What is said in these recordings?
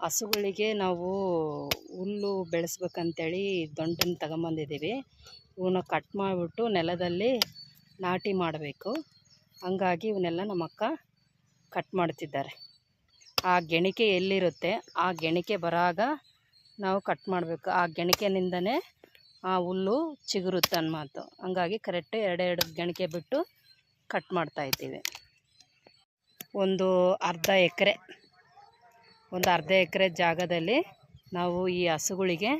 ಹಸುಗಳಿಗೆ ನಾವು ಹುಲ್ಲು ಬೆಳೆಸ್ಬೇಕಂತೇಳಿ ದೊಂಟನ್ನು ತಗೊಂಬಂದಿದ್ದೀವಿ. ಇವನ್ನ ಕಟ್ ಮಾಡಿಬಿಟ್ಟು ನೆಲದಲ್ಲಿ ನಾಟಿ ಮಾಡಬೇಕು. ಹಂಗಾಗಿ ಇವನ್ನೆಲ್ಲ ನಮ್ಮ ಅಕ್ಕ ಕಟ್ ಮಾಡ್ತಿದ್ದಾರೆ. ಆ ಗೆಣಿಕೆ ಎಲ್ಲಿರುತ್ತೆ? ಆ ಗೆಣಿಕೆ ಬರಾಗ ನಾವು ಕಟ್ ಮಾಡಬೇಕು. ಆ ಗೆಣಿಕೆನಿಂದನೇ ಆ ಹುಲ್ಲು ಚಿಗುರುತ್ತೆ ಅನ್ಮಾತು ಹಂಗಾಗಿ ಕರೆಕ್ಟ್ ಎರಡೆರಡು ಗೆಣಿಕೆ ಬಿಟ್ಟು ಕಟ್ ಮಾಡ್ತಾಯಿದ್ದೀವಿ ಒಂದು ಅರ್ಧ ಎಕರೆ. ಒಂದು ಅರ್ಧ ಎಕರೆ ಜಾಗದಲ್ಲಿ ನಾವು ಈ ಹಸುಗಳಿಗೆ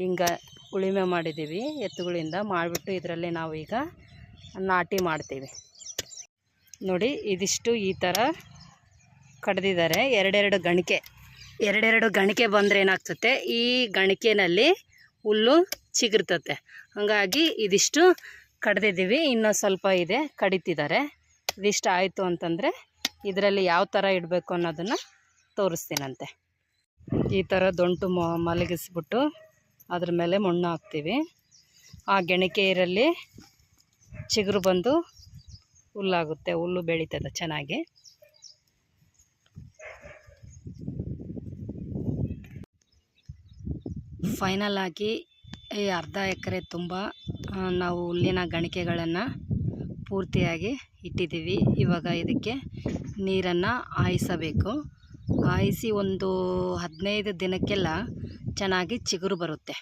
ಹಿಂಗೆ ಉಳುಮೆ ಮಾಡಿದ್ದೀವಿ. ಎತ್ತುಗಳಿಂದ ಮಾಡಿಬಿಟ್ಟು ಇದರಲ್ಲಿ ನಾವು ಈಗ ನಾಟಿ ಮಾಡ್ತೀವಿ. ನೋಡಿ, ಇದಿಷ್ಟು ಈ ಥರ ಕಡ್ದಿದ್ದಾರೆ. ಎರಡೆರಡು ಗಣಿಕೆ. ಎರಡೆರಡು ಗಣಿಕೆ ಬಂದರೆ ಏನಾಗ್ತತೆ ಈ ಗಣಿಕೆನಲ್ಲಿ ಹುಲ್ಲು ಚಿಗುರ್ತತೆ ಹಾಗಾಗಿ ಇದಿಷ್ಟು ಕಡ್ದಿದ್ದೀವಿ. ಇನ್ನೂ ಸ್ವಲ್ಪ ಇದೆ, ಕಡಿತಿದ್ದಾರೆ. ಇದಿಷ್ಟು ಆಯಿತು ಅಂತಂದರೆ ಇದರಲ್ಲಿ ಯಾವ ಥರ ಇಡಬೇಕು ಅನ್ನೋದನ್ನು ತೋರಿಸ್ತೀನಂತೆ. ಈ ಥರ ದೊಂಟು ಮಲಗಿಸ್ಬಿಟ್ಟು ಅದ್ರ ಮೇಲೆ ಮಣ್ಣು ಹಾಕ್ತೀವಿ. ಆ ಗೆಣಿಕೆಯರಲ್ಲಿ ಚಿಗುರು ಬಂದು ಹುಲ್ಲಾಗುತ್ತೆ, ಹುಲ್ಲು ಬೆಳೀತದೆ ಚೆನ್ನಾಗಿ. ಫೈನಲ್ ಆಗಿ ಈ ಅರ್ಧ ಎಕರೆ ತುಂಬ ನಾವು ಹುಲ್ಲಿನ ಗಣಿಕೆಗಳನ್ನು ಪೂರ್ತಿಯಾಗಿ ಇಟ್ಟಿದ್ದೀವಿ. ಇವಾಗ ಇದಕ್ಕೆ ನೀರನ್ನು ಹಾಯಿಸಬೇಕು. ಹಾಯಿಸಿ ಒಂದು ಹದಿನೈದು ದಿನಕ್ಕೆಲ್ಲ ಚೆನ್ನಾಗಿ ಚಿಗುರು ಬರುತ್ತೆ.